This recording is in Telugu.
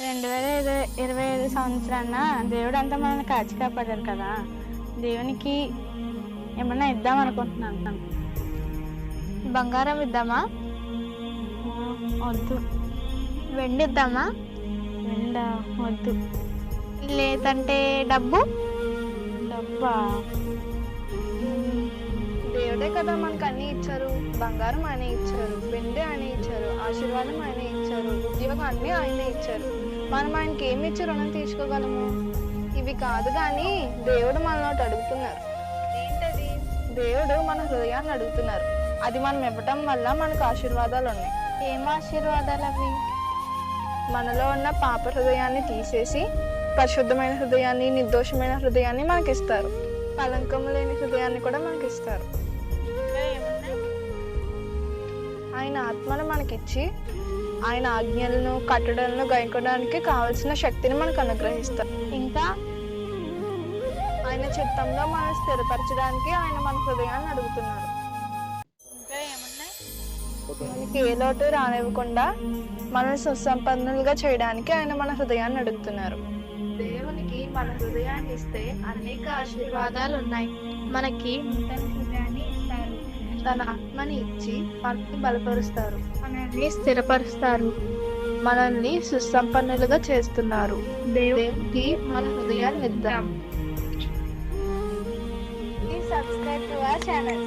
రెండు వేల ఇరవై ఇరవై ఐదు సంవత్సరాన దేవుడు అంతా మనల్ని కాచి కాపాడారు కదా. దేవునికి ఏమన్నా ఇద్దాం అనుకుంటున్నాను. బంగారం ఇద్దామా? వద్దు. వెండి ఇద్దామా? వెండ వద్దు. లేదంటే డబ్బు? డబ్బా? దేవుడే కదా మనకు అన్ని ఇచ్చారు. బంగారం ఆయన ఇచ్చారు. వెండి ఆయన ఇచ్చారు. ఆశీర్వాదం ఆయన ఇచ్చారు. ఉద్యోగం అన్ని ఆయనే ఇచ్చారు. మనం ఆయనకి ఏమి ఇచ్చి రుణం తీర్చుకోగలము ఇవి కాదు కానీ దేవుడు మనలోటి అడుగుతున్నారు. ఏంటది? దేవుడు మన హృదయాన్ని అడుగుతున్నారు. అది మనం ఇవ్వటం వల్ల మనకు ఆశీర్వాదాలు ఉన్నాయి. ఏం ఆశీర్వాదాలు అవి? మనలో ఉన్న పాప హృదయాన్ని తీసేసి పరిశుద్ధమైన హృదయాన్ని నిర్దోషమైన హృదయాన్ని మనకి ఇస్తారు కలంకం లేని హృదయాన్ని కూడా మనకి ఇస్తారు ఆయన ఆత్మను మనకిచ్చి ఆయన ఆజ్ఞలను కట్టడలను గైకోవడానికి కావలసిన శక్తిని మనకు అనుగ్రహిస్తారు. ఇంకా ఆయన చిత్తంలో మనం స్థిరపరచడానికి ఆయన మన హృదయాన్ని అడుగుతున్నారు. మనకి ఏ లోటు రానివ్వకుండా మనం సుసంపన్నులుగా చేయడానికి ఆయన మన హృదయాన్ని అడుగుతున్నారు. దేవునికి మన హృదయాన్ని ఇస్తే అనేక ఆశీర్వాదాలు ఉన్నాయి. మనకి తన ఆత్మని ఇచ్చి మనల్ని బలపరుస్తారు. మనల్ని స్థిరపరుస్తారు. మనల్ని సుసంపన్నులుగా చేస్తున్నారు. దేవుడికి మన హృదయాన్ని ఇద్దాం సబ్స్క్రైబ్ టు అవర్ ఛానల్